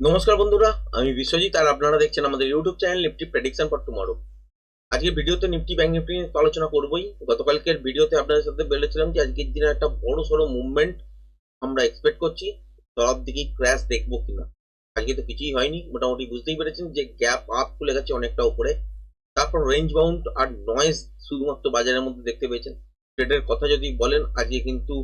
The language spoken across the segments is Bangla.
নমস্কার বন্ধুরা, আমি বিশ্বজিৎ আর আপনারা দেখছেন আমাদের YouTube channel nifty prediction for tomorrow. আজকে ভিডিওতে নিফটি ব্যাংক নিফটি নিয়ে আলোচনা করবোই। গতকালকের ভিডিওতে আপনাদের সাথে বলেছিলাম যে আজকের দিনে একটা বড় সড়ো মুভমেন্ট আমরা এক্সপেক্ট করছি। তরফ দিকে ক্র্যাশ দেখব কিনা। আজকে তো কিছুই হয়নি, মোটামুটি বুঝতেই পেরেছেন যে গ্যাপ আপ খুলে গেছে অনেকটা উপরে। তারপর রেঞ্জ বাউন্ড আর নয়েজ শুধুমাত্র বাজারের মধ্যে দেখতে পেয়েছেন। ট্রেডের কথা যদি বলেন, আজকে কিন্তু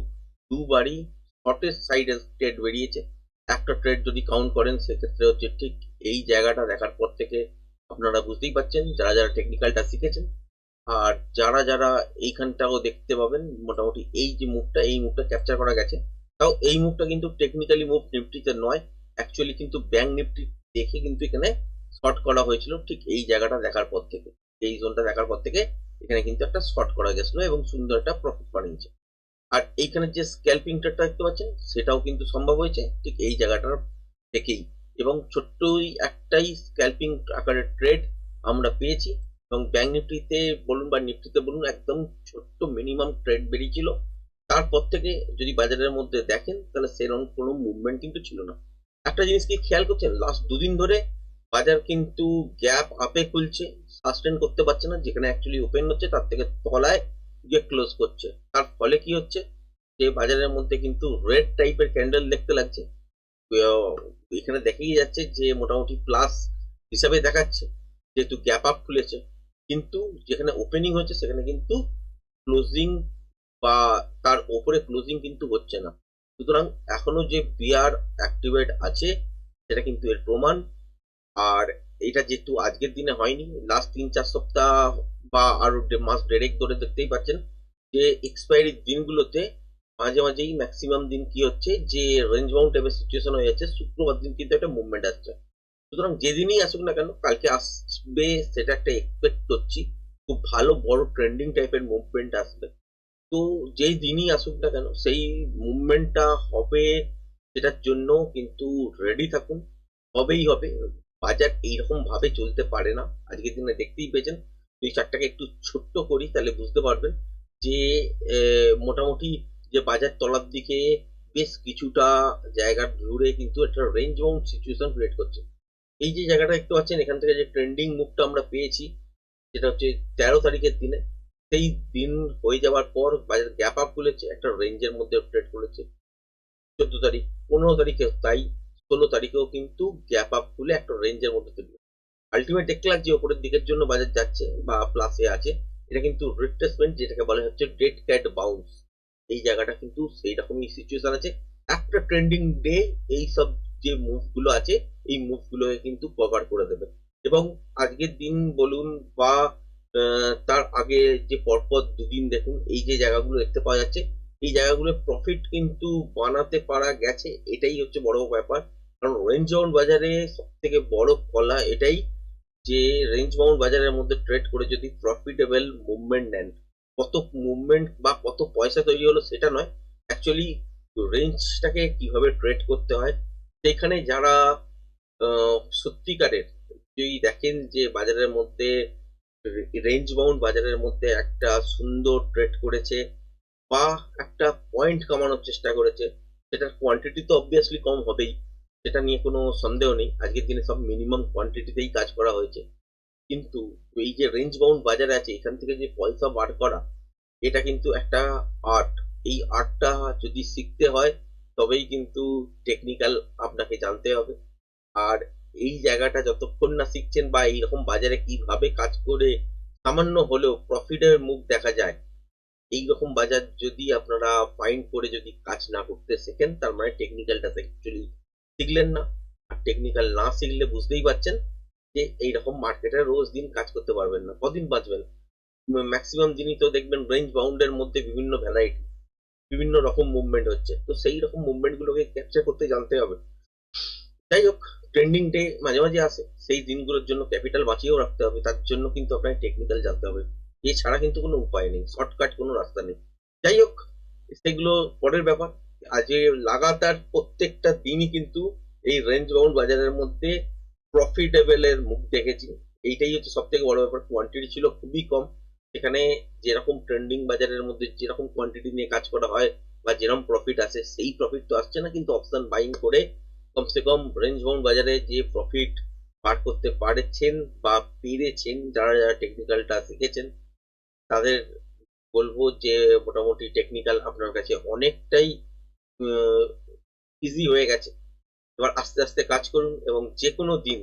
দুবারই শর্টেস্ট সাইডে ট্রেড বেরিয়েছে। একটা ট্রেড যদি কাউন্ট করেন, সেক্ষেত্রে হচ্ছে ঠিক এই জায়গাটা দেখার পর থেকে আপনারা বুঝতেই পাচ্ছেন যারা যারা টেকনিক্যালটা শিখেছেন, আর যারা যারা এইখানটাও দেখতে পাবেন, মোটামুটি এই যে মুভটা এই মুভটা ক্যাপচার করা গেছে। তাও এই মুভটা কিন্তু টেকনিক্যালি মুভ নিফটিতে নয় অ্যাকচুয়ালি কিন্তু ব্যাংক নিফটি দেখে কিন্তু এখানে শর্ট করা হয়েছিল ঠিক এই জায়গাটা দেখার পর থেকে। এই জোনটা দেখার পর থেকে এখানে কিন্তু একটা শর্ট করা গেছিল এবং সুন্দর একটা প্রফিট বানিয়েছে। আর এইখানে যে স্ক্যাল্পিং ট্রেডটা দেখতে পাচ্ছেন, সেটাও কিন্তু সম্ভব হয়েছে। ঠিক এই জায়গাটার থেকেই এবং ছোট্টই একটাই স্ক্যাল্পিং আকারের ট্রেড আমরা পেয়েছি। এবং ব্যাংক নিফটিতে বলুন বা নিফটিতে বলুন, একদম ছোট্ট মিনিমাম ট্রেড বেরিয়েছিল। তারপর থেকে যদি বাজারের মধ্যে দেখেন, তাহলে সেরকম কোনো মুভমেন্ট কিন্তু ছিল না। একটা জিনিস কি খেয়াল করছেন? লাস্ট দুদিন ধরে বাজার কিন্তু গ্যাপ আপে খুলছে। সাস্টেন করতে পারছে না, যেখানে অ্যাকচুয়ালি ওপেন হচ্ছে, তার থেকে তলায় গিয়ে ক্লোজ করছে। তার ফলে কি হচ্ছে? যে বাজারের মধ্যে কিন্তু রেড টাইপের ক্যান্ডেল দেখতে লাগছে। এখানে দেখেই যাচ্ছে যে মোটামুটি প্লাস হিসাবে দেখাচ্ছে, যেহেতু গ্যাপ আপ খুলেছে। কিন্তু যেখানে ওপেনিং হচ্ছে, সেখানে কিন্তু ক্লোজিং বা তার ওপরে ক্লোজিং কিন্তু হচ্ছে না। সুতরাং এখনও যে বিয়ার অ্যাক্টিভেট আছে, সেটা কিন্তু এর প্রমাণ। আর এটা যেহেতু আজকের দিনে হয়নি লাস্ট তিন চার সপ্তাহ বা আরও মাস দেড়েক ধরে দেখতেই পাচ্ছেন যে এক্সপায়ারি দিনগুলোতে মাঝে মাঝেই ম্যাক্সিমাম দিন কি হচ্ছে যে রেঞ্জ বাউন্ড টাইপের সিচুয়েশন হয়ে যাচ্ছে, শুক্রবার দিন কিন্তু একটা মুভমেন্ট আসছে। সুতরাং যেদিনই আসুক না কেন, কালকে আসবে সেটা একটা এক্সপেক্ট করছি, খুব ভালো বড় ট্রেন্ডিং টাইপের মুভমেন্ট আসবে। তো যেই দিনই আসুক না কেন, সেই মুভমেন্টটা হবে, সেটার জন্য কিন্তু রেডি থাকুন, হবেই হবে। বাজার এইরকম ভাবে চলতে পারে না। আজকের দিনে দেখতেই পেয়েছেন যদি চারটাকে একটু ছোট্ট করি তাহলে বুঝতে পারবেন যে মোটামুটি যে বাজার তলার দিকে বেশ কিছুটা জায়গা জুড়ে কিন্তু একটা রেঞ্জ বাউন্ড সিচুয়েশন ক্রিয়েট করছে। এই যে জায়গাটা দেখতে পাচ্ছেন, এখান থেকে যে ট্রেন্ডিং মুভটা আমরা পেয়েছি যেটা হচ্ছে তেরো তারিখের দিনে। সেই দিন হয়ে যাওয়ার পর বাজার গ্যাপ আপ খুলেছে, একটা রেঞ্জের মধ্যে ট্রেড করেছে। চোদ্দ তারিখ, পনেরো তারিখে তাই ষোলো তারিখেও কিন্তু গ্যাপ আপ খুলে একটা রেঞ্জের মধ্যে তৈরি আলটিমেট দেখতে লাগছে, ওপরের দিকের জন্য বাজার যাচ্ছে বা প্লাসে আছে। এটা কিন্তু রিট্রেসমেন্ট যেটাকে বলা হচ্ছে ডেট ক্যাট বাউন্স এই জায়গাটা কিন্তু সেই রকমই সিচুয়েশন আছে। একটা ট্রেন্ডিং ডে এই সব যে মুভগুলো আছে, এই মুভগুলোকে কিন্তু কভার করে দেবে। এবং আজকের দিন বলুন বা তার আগে যে পরপর দুদিন দেখুন, এই যে জায়গাগুলো দেখতে পাওয়া যাচ্ছে, এই জায়গাগুলো প্রফিট কিন্তু বানাতে পারা গেছে। এটাই হচ্ছে বড় ব্যাপার। কারণ রেঞ্জ বাউন্ড বাজারে সব থেকে বড় কলা এটাই যে রেঞ্জ বাউন্ড বাজারের মধ্যে ট্রেড করে যদি প্রফিটেবল মুভমেন্ট নেন, কত মুভমেন্ট বা কত পয়সা তৈরি হলো সেটা নয় অ্যাকচুয়ালি রেঞ্জটাকে কীভাবে ট্রেড করতে হয়, সেখানে যারা সত্যিকারের যদি দেখেন যে বাজারের মধ্যে রেঞ্জ বাউন্ড বাজারের মধ্যে একটা সুন্দর ট্রেড করেছে বা একটা পয়েন্ট কামানোর চেষ্টা করেছে, সেটার কোয়ান্টিটি তো অবভিয়াসলি কম হবেই। সেটা নিয়ে কোনো সন্দেহ নেই। আজকের দিনে সব মিনিমাম কোয়ান্টিটিতেই কাজ করা হয়েছে। কিন্তু এই যে রেঞ্জ বাউন্ড বাজারে আছে, এখান থেকে যে পয়সা বার করা, এটা কিন্তু একটা আর্ট এই আর্টটা যদি শিখতে হয়, তবেই কিন্তু টেকনিক্যাল আপনাকে জানতে হবে। আর এই জায়গাটা যতক্ষণ না শিখছেন বা এইরকম বাজারে কীভাবে কাজ করে সামান্য হলেও প্রফিটের মুখ দেখা যায় এই রকম বাজার যদি আপনারা ফাইন্ড করে যদি কাজ না করতে শেখেন, তার মানে টেকনিক্যালটা অ্যাকচুয়ালি শিখলেন না। আর টেকনিক্যাল না শিখলে বুঝতেই পারছেন যে এইরকম মার্কেটে রোজ দিন কাজ করতে পারবেন না। কদিন বাঁচবেন? ম্যাক্সিমাম দিনই তো দেখবেন রেঞ্জ বাউন্ডের মধ্যে বিভিন্ন ভ্যারাইটি বিভিন্ন রকম মুভমেন্ট হচ্ছে। তো সেই রকম মুভমেন্ট গুলোকে ক্যাপচার করতে জানতে হবে। যাই হোক ট্রেন্ডিং ডে মাঝে মাঝে আসে। সেই দিনগুলোর জন্য ক্যাপিটাল বাঁচিয়েও রাখতে হবে। তার জন্য কিন্তু আপনাকে টেকনিক্যাল জানতে হবে। এছাড়া কিন্তু কোনো উপায় নেই। শর্টকাট কোনো রাস্তা নেই। যাই হোক, সেগুলো পরের ব্যাপার। আজকে লাগাতার প্রত্যেকটা দিনই কিন্তু এই রেঞ্জ বাউন্ড বাজারের মধ্যে প্রফিটেবলের মুখ দেখেছি। এইটাই হচ্ছে সব থেকে বড় ব্যাপার। কোয়ান্টিটি ছিল খুবই কম। সেখানে যেরকম ট্রেন্ডিং বাজারের মধ্যে যেরকম কোয়ান্টিটি নিয়ে কাজ করা হয় বা যেরকম প্রফিট আসে, সেই প্রফিট তো আসছে না, কিন্তু অপশন বাইং করে কমসে কম রেঞ্জ বাউন্ড বাজারে যে প্রফিট পার করতে পারছেন বা পেরেছেন, যারা যারা টেকনিক্যালটা শিখেছেন, তাদের বলব যে মোটামুটি টেকনিক্যাল আপনার কাছে অনেকটাই ইজি হয়ে গেছে। এবার আস্তে আস্তে কাজ করুন এবং যে কোনো দিন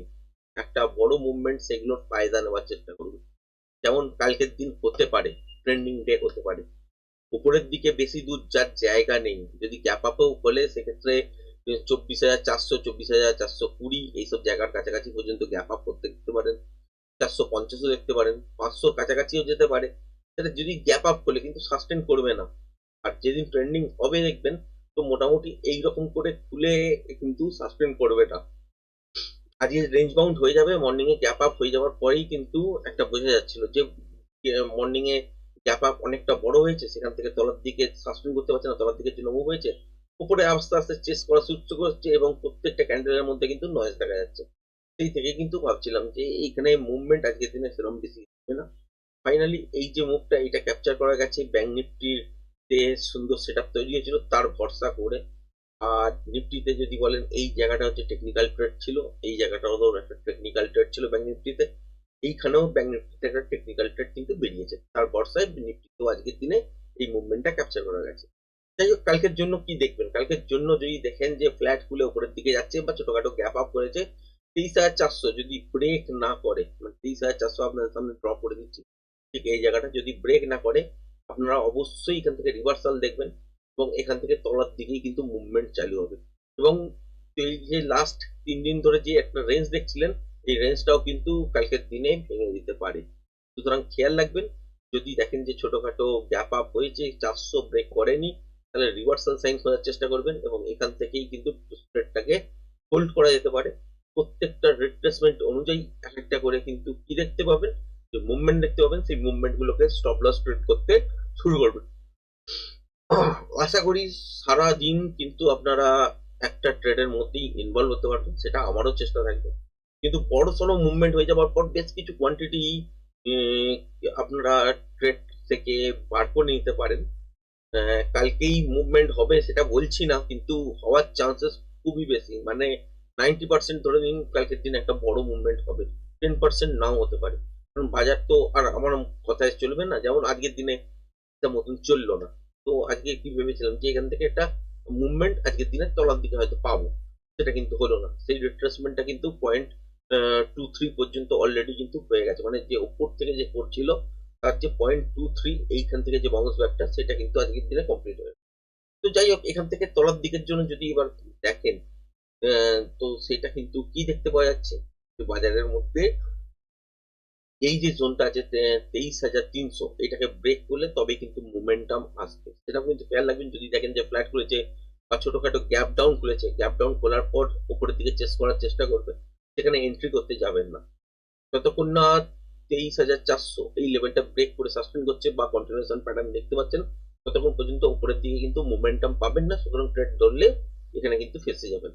একটা বড় মুভমেন্ট সেগুলোর ফায়দা নেওয়ার চেষ্টা করুন। যেমন কালকের দিন হতে পারে ট্রেন্ডিং ডে হতে পারে। উপরের দিকে বেশি দূর যার জায়গা নেই, যদি গ্যাপ আপেও হলে সেক্ষেত্রে চব্বিশ হাজার চারশো, চব্বিশ হাজার চারশো কুড়ি এইসব জায়গার কাছাকাছি পর্যন্ত গ্যাপ আপ করতে দেখতে পারেন। চারশো পঞ্চাশও দেখতে পারেন, পাঁচশো কাছাকাছিও যেতে পারে। সেটা যদি গ্যাপ আপ করলে কিন্তু সাস্টেন করবে না। আর যেদিন ট্রেন্ডিং হবে দেখবেন তো মোটামুটি এই রকম করে খুলে কিন্তু সাসপেন্ড করবে এটা আজকে রেঞ্জ বাউন্ড হয়ে যাবে মর্নিং এ গ্যাপ আপ হয়ে যাওয়ার পরেই কিন্তু একটা বোঝা যাচ্ছিল যে মর্নিং এ গ্যাপ আপ অনেকটা বড় হয়েছে, সেখান থেকে তলার দিকে সাসপেন্ড করতে পারছে না, তলার দিকে জন্য মুভ হয়েছে, উপরে আস্তে আস্তে চেস করা শুরু করছে এবং প্রত্যেকটা ক্যান্ডেলের মধ্যে কিন্তু নয়েজ দেখা যাচ্ছে। সেই থেকে কিন্তু ভাবছিলাম যে, এইখানে মুভমেন্ট আজকের দিনে সেরকম বেশি হবে না। ফাইনালি এই যে মুভটা এটা ক্যাপচার করা গেছে ব্যাংক নিফটির তে সুন্দর সেট তৈরি হয়েছিল, তার ভরসা করে। আর নিফটিতে যদি বলেন, এই জায়গাটা হচ্ছে টেকনিক্যাল ট্রেড ছিল, এই জায়গাটাও ধরো একটা টেকনিক্যাল ট্রেড ছিল ব্যাংক নিফটিতে এইখানেও ব্যাংক নিফটিতে একটা টেকনিক্যাল ট্রেড কিন্তু বেরিয়েছে। তার ভরসায় নিফটিতেও আজকের দিনে এই মুভমেন্টটা ক্যাপচার করা গেছে। যাই হোক, কালকের জন্য কি দেখবেন? কালকের জন্য যদি দেখেন যে ফ্ল্যাট খুলে উপরের দিকে যাচ্ছে বা ছোটখাটো গ্যাপ আপ করেছে, তেইশ হাজার চারশো যদি ব্রেক না করে মানে তেইশ হাজার চারশো আপনাদের সামনে ড্র করে দিচ্ছি, ঠিক এই জায়গাটা যদি ব্রেক না করে আপনারা অবশ্যই এখান থেকে রিভার্সাল দেখবেন এবং এখান থেকে তলার দিকেই কিন্তু মুভমেন্ট চালু হবে। এবং এই যে লাস্ট তিন দিন ধরে যে একটা রেঞ্জ দেখছিলেন, এই রেঞ্জটাও কিন্তু কালকের দিনে ভেঙে দিতে পারে। সুতরাং খেয়াল রাখবেন, যদি দেখেন যে ছোটখাটো গ্যাপ আপ হয়েছে, চারশো ব্রেক করেনি, তাহলে রিভার্সাল সাইন খোঁজার চেষ্টা করবেন এবং এখান থেকেই কিন্তু স্প্রেডটাকে হোল্ড করা যেতে পারে। প্রত্যেকটা রিট্রেসমেন্ট অনুযায়ী এক একটা করে কিন্তু কি দেখতে পাবেন? যে মুভমেন্ট দেখতে পাবেন, সেই মুভমেন্ট গুলোকে স্টপ লস ট্রেড করতে শুরু করবেন। আশা করি সারা দিন কিন্তু আপনারা একটা ট্রেডের মধ্যেই ইনভলভ হতে পারবেন, সেটা আমারও চেষ্টা থাকবে। কিন্তু বড় সড়ো মুভমেন্ট হয়ে যাওয়ার পর বেশ কিছু কোয়ান্টিটি আপনারা ট্রেড থেকে বার করে নিতে পারেন। কালকেই মুভমেন্ট হবে সেটা বলছি না, কিন্তু হওয়ার চান্সেস খুবই বেশি। মানে নাইনটি পার্সেন্ট ধরে নিন, কালকের দিন একটা বড় মুভমেন্ট হবে। টেন পার্সেন্ট নাও হতে পারে। কারণ বাজার তো আর আমার কথায় চলবে না। যেমন আজকের দিনে মতন চলল না। তো আজকে কি ভেবেছিলাম যে এখান থেকে একটা মুভমেন্ট আজকের দিনে তলার দিকে হয়তো পাবো। সেটা কিন্তু হলো না। সেই রিট্রেসমেন্টটা কিন্তু পয়েন্ট টু থ্রি পর্যন্ত অলরেডি কিন্তু হয়ে গেছে। মানে যে উপর থেকে যে করছিল তার যে পয়েন্ট টু থ্রি এইখান থেকে যে বাউন্স ব্যাকটা সেটা কিন্তু আজকের দিনে কমপ্লিট হয়ে তো যাই হোক, এখান থেকে তলার দিকের জন্য যদি এবার দেখেন তো সেটা কিন্তু কি দেখতে পাওয়া যাচ্ছে? বাজারের মধ্যে এই যে জোনটা আছে তেইশ হাজার তিনশো, এটাকে ব্রেক করলে তবে কিন্তু মোমেন্টাম আসবে। সেটা কিন্তু খেয়াল রাখবেন, যদি দেখেন যে ফ্ল্যাট খুলেছে বা ছোটখাটো গ্যাপ ডাউন খুলেছে গ্যাপ ডাউন খোলার পর উপরের দিকে চেস করার চেষ্টা করবে, সেখানে এন্ট্রি করতে যাবেন না। যতক্ষণ না তেইশ হাজার চারশো এই লেভেলটা ব্রেক করে সাসপেন্ড করছে বা কন্টিনিউশন প্যাটার্ন দেখতে পাচ্ছেন, ততক্ষণ পর্যন্ত উপরের দিকে কিন্তু মোমেন্টাম পাবেন না, সুতরাং ট্রেড ধরলে এখানে কিন্তু ফেসে যাবেন।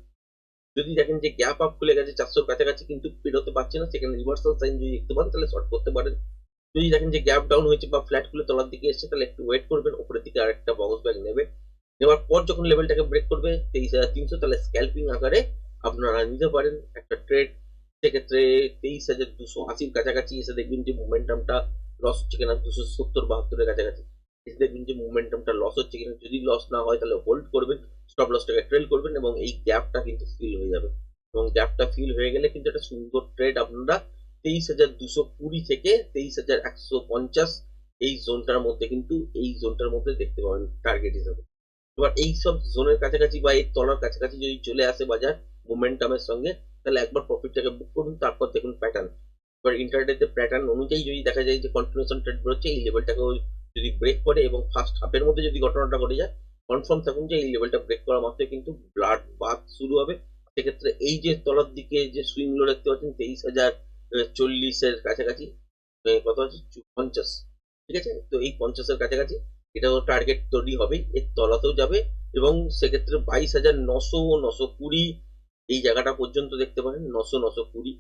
যদি দেখেন যে গ্যাপ আপ খুলে গেছে চারশোর কাছাকাছি কিন্তু পেরোতে পারছে না, সেখানে রিভার্সাল সাইন যদি দেখতে পান, তাহলে শর্ট করতে পারেন। যদি দেখেন যে গ্যাপ ডাউন হয়েছে বা ফ্ল্যাট খুলে তলার দিকে এসছে, তাহলে একটু ওয়েট করবেন, উপরের দিকে আরেকটা বাউন্স ব্যাক নেবে। নেওয়ার পর যখন লেভেলটাকে ব্রেক করবে, তেইশ হাজার তিনশো, তাহলে স্ক্যাল্পিং আকারে আপনারা নিতে পারেন একটা ট্রেড সেক্ষেত্রে তেইশ হাজার দুশো আশির কাছাকাছি এসে দেখবেন যে মোমেন্টামটা লস হচ্ছে কিনা, দুশো সত্তর বাহাত্তরের কাছাকাছি। এসে দেখবেন যে মোমেন্টামটা লস হচ্ছে কিনা। যদি লস না হয়, তাহলে হোল্ড করবেন। স্টপ লসটাকে ট্রেল করবেন এবং এই গ্যাপটা কিন্তু ফিল হয়ে যাবে। এবং গ্যাপটা ফিল হয়ে গেলে কিন্তু একটা সুন্দর ট্রেড আপনারা তেইশ হাজার দুশো কুড়ি থেকে তেইশ হাজার একশো পঞ্চাশ এই জোনটার মধ্যে কিন্তু এই জোনটার মধ্যে দেখতে পাবেন টার্গেট হিসাবে। এবার এই সব জোনের কাছাকাছি বা এই তলার কাছাকাছি যদি চলে আসে বাজার মোমেন্টামের সঙ্গে, তাহলে একবার প্রফিটটাকে বুক করুন, তারপর দেখুন প্যাটার্ন এবার ইন্টারডেতে প্যাটার্ন অনুযায়ী যদি দেখা যায় যে কন্টিনিউশন ট্রেড বেরোচ্ছে, এই লেভেলটাকেও যদি ব্রেক করে এবং ফার্স্ট হাফের মধ্যে যদি ঘটনাটা ঘটে যায় কনফার্ম থাকুন যে এই লেভেলটা ব্রেক করা মাত্রই কিন্তু ব্লাড বাথ শুরু হবে। সেক্ষেত্রে এই যে তলার দিকে যে সুইংগুলো দেখতে পাচ্ছেন, তেইশ হাজার চল্লিশের কাছাকাছি কত আছে? পঞ্চাশ। ঠিক আছে? তো এই পঞ্চাশের কাছাকাছি এটাও টার্গেট তৈরি হবে, এর তলাতেও যাবে এবং সেক্ষেত্রে বাইশ হাজার নশো নশো কুড়ি এই জায়গাটা পর্যন্ত দেখতে পারেন, নশো নশো কুড়ি।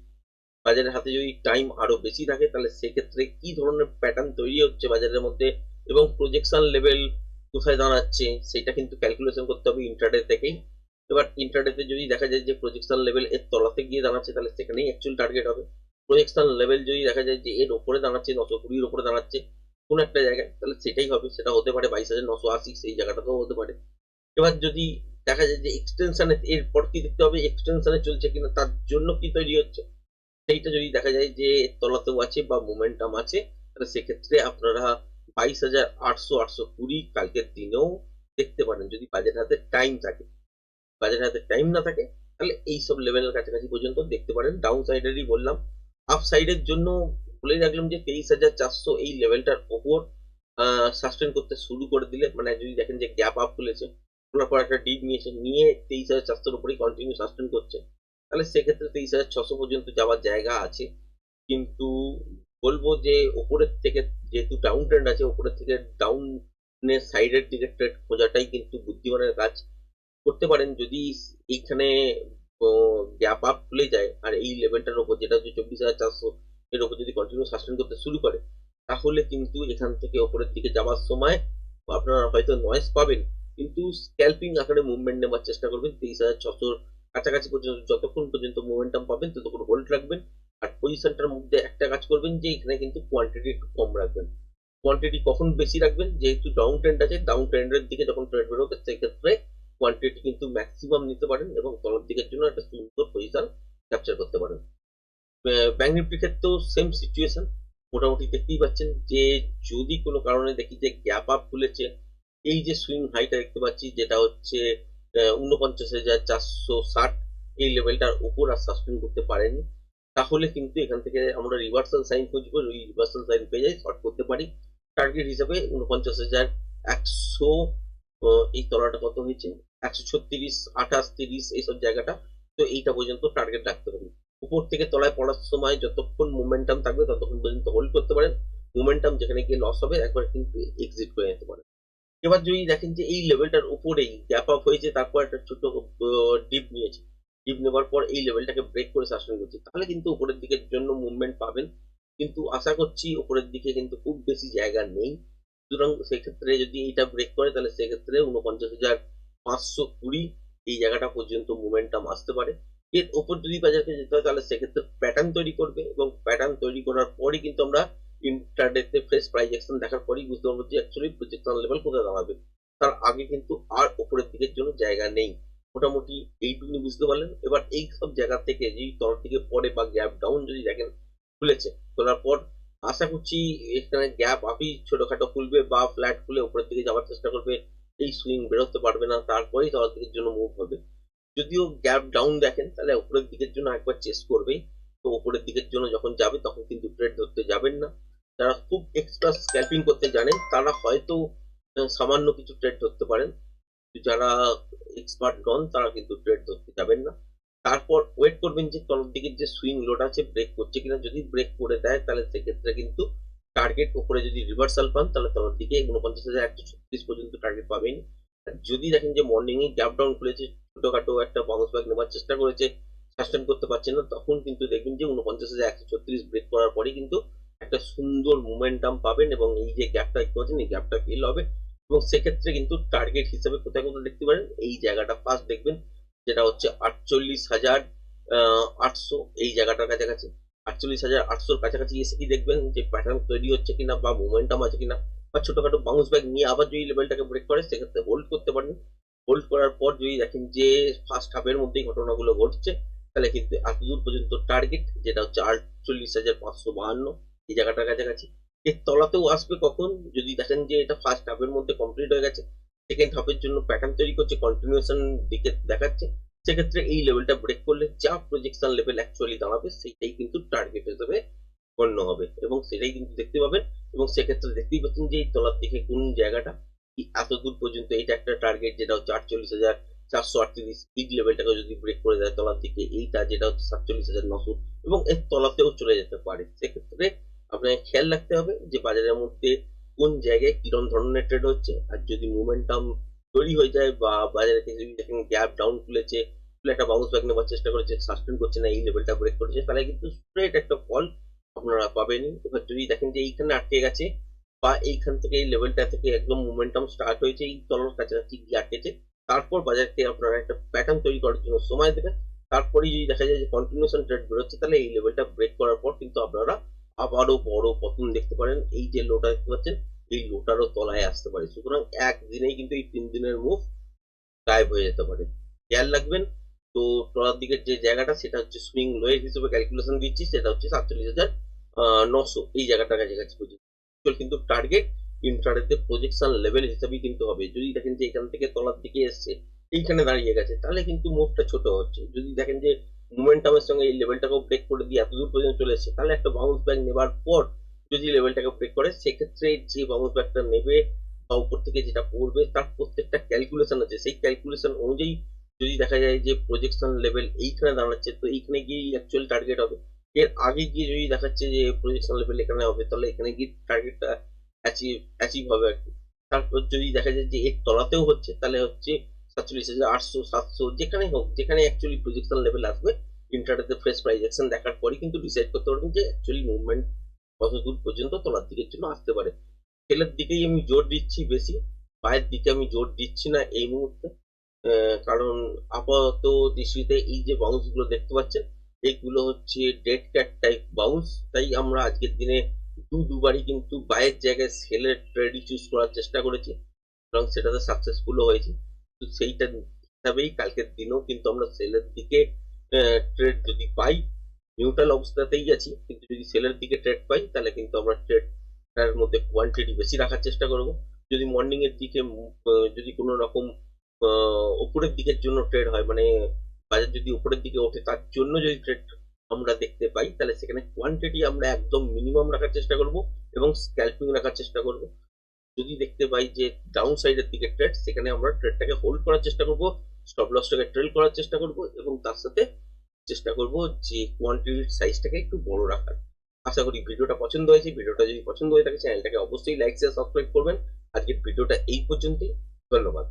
বাজারের হাতে যদি টাইম আরও বেশি থাকে, তাহলে সেক্ষেত্রে কি ধরনের প্যাটার্ন তৈরি হচ্ছে বাজারের মধ্যে এবং প্রজেকশন লেভেল কোথায় দাঁড়াচ্ছে, সেটা কিন্তু ক্যালকুলেশন করতে হবে ইন্টারডে থেকেই। এবার ইন্টারডেতে যদি দেখা যায় যে প্রজেকশন লেভেল এর তলাতে গিয়ে দাঁড়াচ্ছে, তাহলে সেখানেই অ্যাকচুয়াল টার্গেট হবে। প্রজেকশন লেভেল যদি দেখা যায় যে এর ওপরে দাঁড়াচ্ছে নশো কুড়ির ওপরে দাঁড়াচ্ছে, কোনো একটা জায়গায়, তাহলে সেটাই হবে। সেটা হতে পারে বাইশ হাজার নশো আশি, সেই জায়গাটাতেও হতে পারে। এবার যদি দেখা যায় যে এক্সটেনশনে এরপর কি দেখতে হবে? এক্সটেনশনে চলছে কিনা, তার জন্য কি তৈরি হচ্ছে? সেইটা যদি দেখা যায় যে তলাতেও আছে বা মোমেন্টাম আছে, তাহলে সেক্ষেত্রে আপনারা বাইশ হাজার আটশো আটশো কুড়ি কালকের দিনেও দেখতে পারেন, যদি বাজেট হাতে টাইম থাকে। বাজেট হাতে টাইম না থাকে, তাহলে এই সব লেভেলের কাছাকাছি পর্যন্ত দেখতে পারেন। ডাউন সাইডেরই বললাম। আপ সাইডের জন্য বলে রাখলাম যে তেইশ হাজার চারশো এই লেভেলটার ওপর সাস্টেন করতে শুরু করে দিলে মানে যদি দেখেন যে গ্যাপ আপ খুলেছে খোলার পর একটা ডিপ নিয়েছে, নিয়ে তেইশ হাজার চারশোর উপরেই কন্টিনিউ সাস্টেন করছে। তাহলে সেক্ষেত্রে তেইশ হাজার ছশো পর্যন্ত যাওয়ার জায়গা আছে। কিন্তু বলব যে ওপরের থেকে যেহেতু ডাউন ট্রেন্ড আছে ওপরের থেকে ডাউনের সাইডের দিকে ট্রেড খোঁজাটাই কিন্তু বুদ্ধিমানের কাজ। করতে পারেন যদি এইখানে গ্যাপ আপ খুলে যায়, আর এই লেভেলটার উপর যেটা হচ্ছে চব্বিশ হাজার চারশো, এর উপর যদি কন্টিনিউ সাস্টেন করতে শুরু করে, তাহলে কিন্তু এখান থেকে ওপরের দিকে যাওয়ার সময় আপনারা হয়তো নয়েস পাবেন। কিন্তু স্ক্যাল্পিং আকারে মুভমেন্ট নেওয়ার চেষ্টা করবেন, তেইশ হাজার ছশোর কাছাকাছি পর্যন্ত, যতক্ষণ পর্যন্ত মোমেন্টাম পাবেন, ততক্ষণ হোল্ড রাখবেন। পজিশনটার মধ্যে একটা কাজ করবেন যে এখানে কিন্তু কোয়ান্টিটি একটু কম রাখবেন। কোয়ান্টিটি কখন বেশি রাখবেন? যেহেতু ডাউন ট্রেন্ড আছে ডাউন ট্রেন্ডের দিকে যখন ট্রেড বেরোবে, সেক্ষেত্রে কোয়ান্টিটি কিন্তু ম্যাক্সিমাম নিতে পারেন এবং তলার দিকের জন্য একটা সুন্দর পজিশন ক্যাপচার করতে পারেন। ব্যাঙ্ক নিফটির ক্ষেত্রেও সেম সিচুয়েশন মোটামুটি দেখতেই পাচ্ছেন যে যদি কোনো কারণে দেখি যে গ্যাপ আপ খুলেছে, এই যে সুইং হাইটা দেখতে পাচ্ছি যেটা হচ্ছে উনপঞ্চাশ হাজার চারশো ষাট, এই লেভেলটার উপর আর সাস্টেন করতে পারেনি। তাহলে কিন্তু এখান থেকে আমরা রিভার্সাল সাইন খুঁজবো, ওই রিভার্সাল সাইন পেয়ে যাই শর্ট করতে পারি। টার্গেট হিসাবে উনপঞ্চাশ হাজার একশো এই তলাটা কত হয়েছে? একশো ছত্রিশ, আঠাশ, তিরিশ, এইসব জায়গাটা। তো এইটা পর্যন্ত টার্গেট রাখতে পারি উপর থেকে তলায় পড়ার সময় যতক্ষণ মোমেন্টাম থাকবে, ততক্ষণ পর্যন্ত হোল্ড করতে পারেন। মোমেন্টাম যেখানে গিয়ে লস হবে, একবার কিন্তু এক্সিট করে নিতে পারেন। এবার যদি দেখেন যে এই লেভেলটার উপরেই গ্যাপ আপ হয়েছে, তারপর একটা ছোট ডিপ নিয়েছে। ডিপ নেবার পর এই লেভেলটাকে ব্রেক করে শাসন করছে। তাহলে কিন্তু উপরের দিকের জন্য মুভমেন্ট পাবেন। কিন্তু আশা করছি উপরের দিকে কিন্তু খুব বেশি জায়গা নেই। সুতরাং সেক্ষেত্রে যদি এটা ব্রেক করে, তাহলে সেক্ষেত্রে উনপঞ্চাশ হাজার পাঁচশো কুড়ি এই জায়গাটা পর্যন্ত মোমেন্টাম আসতে পারে। এর ওপর যদি বাজারকে যেতে হয়, তাহলে সেক্ষেত্রে প্যাটার্ন তৈরি করবে এবং প্যাটার্ন তৈরি করার পরই কিন্তু আমরা ইন্টারডেতে ফ্রেশ প্রাইজ অ্যাকশন দেখার পরই বুঝতে পারব যে অ্যাকচুয়ালি প্রজেকশন লেভেল কোথায় দাঁড়াবে। তার আগে কিন্তু আর ওপরের দিকের জন্য জায়গা নেই। মোটামুটি এইটুকুনি বুঝতে পারলেন। এবার এই সব জায়গা থেকে যদি তল থেকে পরে বা গ্যাপ ডাউন যদি দেখেন, খুলেছে তোলার পর আশা করছি এখানে গ্যাপ আপই ছোটখাটো খুলবে বা ফ্ল্যাট খুলে উপরের দিকে যাওয়ার চেষ্টা করবে, এই সুইং বেরোতে পারবে না, তারপরেই তলার দিকের জন্য মুভ হবে। যদিও গ্যাপ ডাউন দেখেন, তাহলে উপরের দিকের জন্য একবার চেস করবেই। তো উপরের দিকের জন্য যখন যাবে, তখন কিন্তু ট্রেড ধরতে যাবেন না। যারা খুব এক্সট্রা স্ক্যাল্পিং করতে জানেন, তারা হয়তো সামান্য কিছু ট্রেড ধরতে পারেন। যারা এক্সপার্ট নন, তারা কিন্তু ট্রেড ধরতে যাবেন না। তারপর ওয়েট করবেন যে তলার দিকের যে সুইং লোড আছে ব্রেক করছে কিনা। যদি ব্রেক করে দেয়, তাহলে সেক্ষেত্রে কিন্তু টার্গেট উপরে যদি রিভার্সাল পান, তাহলে তলার দিকে উনপঞ্চাশ হাজার একশো ছত্রিশ পর্যন্ত টার্গেট পাবেন। যদি দেখেন যে মর্নিংয়ে গ্যাপ ডাউন খুলেছে, ছোটখাটো একটা বাউন্স ব্যাক নেওয়ার চেষ্টা করেছে সাস্টেন করতে পারছে না, তখন কিন্তু দেখবেন যে উনপঞ্চাশ হাজার একশো ছত্রিশ ব্রেক করার পরেই কিন্তু একটা সুন্দর মোমেন্টাম পাবেন এবং এই যে গ্যাপটা দেখতে পাচ্ছেন, এই গ্যাপটা ফিল হবে। এবং সেক্ষেত্রে কিন্তু টার্গেট হিসেবে কোথায় কোথায় দেখতে পারেন? এই জায়গাটা ফার্স্ট দেখবেন, যেটা হচ্ছে আটচল্লিশ হাজার আটশো, এই জায়গাটার কাছাকাছি। আটচল্লিশ হাজার, আটশোর কাছাকাছি এসে কি দেখবেন যে প্যাটার্ন তৈরি হচ্ছে কিনা বা মোমেন্টাম আছে কিনা বা ছোটখাটো বাউন্স ব্যাক নিয়ে আবার যদি লেভেলটাকে ব্রেক করে, সেক্ষেত্রে হোল্ড করতে পারেন। হোল্ড করার পর যদি দেখেন যে ফার্স্ট হাফের মধ্যেই ঘটনাগুলো ঘটছে, তাহলে কিন্তু এতদূর পর্যন্ত টার্গেট যেটা হচ্ছে আটচল্লিশ হাজার পাঁচশো বাহান্ন, এই জায়গাটার কাছাকাছি। এর তলাতেও আসবে কখন? যদি দেখেন যে এটা ফার্স্ট হাফের মধ্যে কমপ্লিট হয়ে গেছে সেকেন্ড হাফের জন্য প্যাটার্ন তৈরি করছে কন্টিনিউশন দিকে দেখাচ্ছে, সেক্ষেত্রে এই লেভেলটা ব্রেক করলে যা প্রজেকশন লেভেল অ্যাকচুয়ালি দাঁড়াবে সেটাই কিন্তু টার্গেট হিসেবে গণ্য হবে। এবং সেটাই কিন্তু দেখতে পাবেন, এবং সেক্ষেত্রে দেখতেই পাচ্ছেন যে এই তলার দিকে কোন জায়গাটা এত দূর পর্যন্ত এটা একটা টার্গেট যেটা হচ্ছে আটচল্লিশ হাজার চারশো আটত্রিশ বিগ লেভেলটাকে যদি ব্রেক করে দেয় তলার দিকে, এইটা যেটা হচ্ছে সাতচল্লিশ হাজার নশো, এবং এর তলাতেও চলে যেতে পারে। সেক্ষেত্রে আপনাকে খেয়াল রাখতে হবে যে বাজারের মধ্যে কোন জায়গায় কিরম ধরনের ট্রেড হচ্ছে। আর যদি মোমেন্টাম তৈরি হয়ে যায় বা বাজারে যদি দেখেন গ্যাপ ডাউন খুলেছে, খুলে একটা বাউন্স ব্যাক নেওয়ার চেষ্টা করেছে সাস্টেন করছে না, এই লেভেলটা ব্রেক করেছে, তাহলে কিন্তু স্ট্রেট একটা ফল আপনারা পাবেন এবার যদি দেখেন যে এইখানে আটকে গেছে বা এইখান থেকে এই লেভেলটা থেকে একদম মোমেন্টাম স্টার্ট হয়েছে, এই তলার কাছাকাছি গিয়ে আটকেছে তারপর বাজারকে আপনারা একটা প্যাটার্ন তৈরি করার জন্য সময় দেবেন। তারপরেই যদি দেখা যায় যে কন্টিনিউশন ট্রেড বেরোচ্ছে, তাহলে এই লেভেলটা ব্রেক করার পর কিন্তু আপনারা আবারও বড় পতন দেখতে পারেন। এই যে লোটা দেখতে পাচ্ছেন, এই লোটারও তলায় আসতে পারে। সুতরাং একদিনেই কিন্তু এই তিন দিনের মুভ গায়েব হয়ে যেতে পারে। খেয়াল রাখবেন, তো তলার দিকের যে জায়গাটা, সেটা হচ্ছে সুইং লোয়ের হিসেবে ক্যালকুলেশন দিচ্ছি, সেটা হচ্ছে সাতচল্লিশ হাজার নশো। এই জায়গাটার কাছাকাছি পর্যন্ত। কিন্তু টার্গেট ইন্টারেতে প্রজেকশন লেভেল হিসেবেই কিন্তু হবে। যদি দেখেন যে এখান থেকে তলার দিকে এসছে, এইখানে দাঁড়িয়ে গেছে, তাহলে কিন্তু মুভটা ছোট হচ্ছে। যদি দেখেন যে মোমেন্টামের সঙ্গে এই লেভেলটাকেও ব্রেক করে দিয়ে এত দূর পর্যন্ত চলে এসছে, তাহলে একটা বাউন্স ব্যাক নেবার পর যদি লেভেলটাকে ব্রেক করে, সেক্ষেত্রে যে বাউন্স ব্যাকটা নেবে বা উপর থেকে যেটা পড়বে, তার প্রত্যেকটা ক্যালকুলেশন আছে। সেই ক্যালকুলেশন অনুযায়ী যদি দেখা যায় যে প্রজেকশন লেভেল এইখানে দাঁড়াচ্ছে, তো এইখানে গিয়েই অ্যাকচুয়াল টার্গেট হবে। এর আগে গিয়ে যদি দেখাচ্ছে যে প্রজেকশন লেভেল এখানে হবে, তাহলে এখানে গিয়ে টার্গেটটা অ্যাচিভ অ্যাচিভ হবে আর কি। তারপর যদি দেখা যায় যে এর তলাতেও হচ্ছে, তাহলে হচ্ছে সাতচল্লিশ হাজার আটশো, সাতশো যেখানে হোক যেখানে অ্যাকচুয়ালি প্রজেকশন লেভেল আসবে ইন্টারনেটে ফ্রেশ প্রাইজেকশন দেখার পরে কিন্তু ডিসাইড করতে পারবেন যে অ্যাকচুয়ালি মুভমেন্ট কত দূর পর্যন্ত তলার দিকের জন্য আসতে পারে। সেলের দিকেই আমি জোর দিচ্ছি বেশি, পায়ের দিকে আমি জোর দিচ্ছি না এই মুহূর্তে কারণ আপাতত দৃষ্টিতে এই যে বাউন্সগুলো দেখতে পাচ্ছেন এইগুলো হচ্ছে ডেড ক্যাট টাইপ বাউন্স তাই আমরা আজকের দিনে দু, দুবারই কিন্তু বাইরের জায়গায় সেলের ট্রেডই চুজ করার চেষ্টা করেছি, এবং সেটাতে সাকসেসফুলও হয়েছে। তো সেইটা হিসাবেই কালকের দিনেও কিন্তু আমরা সেলের দিকে ট্রেড যদি পাই নিউট্রাল অবস্থাতেই আছি, কিন্তু যদি সেলের দিকে ট্রেড পাই, তাহলে কিন্তু আমরা ট্রেডটার মধ্যে কোয়ান্টিটি বেশি রাখার চেষ্টা করব। যদি মর্নিং এর দিকে যদি কোনো রকম উপরের দিকের জন্য ট্রেড হয় মানে বাজার যদি উপরের দিকে ওঠে, তার জন্য যদি ট্রেড আমরা দেখতে পাই, তাহলে সেখানে কোয়ান্টিটি আমরা একদম মিনিমাম রাখার চেষ্টা করব এবং স্ক্যাল্পিং রাখার চেষ্টা করব। যদি দেখতে পাই যে ডাউন সাইডের দিকে ট্রেড সেখানে আমরা ট্রেডটাকে হোল্ড করার চেষ্টা করব স্টপ লসটাকে ট্রেল করার চেষ্টা করব এবং তার সাথে চেষ্টা করব যে কোয়ান্টিটির সাইজটাকে একটু বড় রাখার। আশা করি ভিডিওটা পছন্দ হয়েছে। ভিডিওটা যদি পছন্দ হয়ে থাকে চ্যানেলটাকে অবশ্যই লাইক শেয়ার সাবস্ক্রাইব করবেন। আজকের ভিডিওটা এই পর্যন্তই। ধন্যবাদ।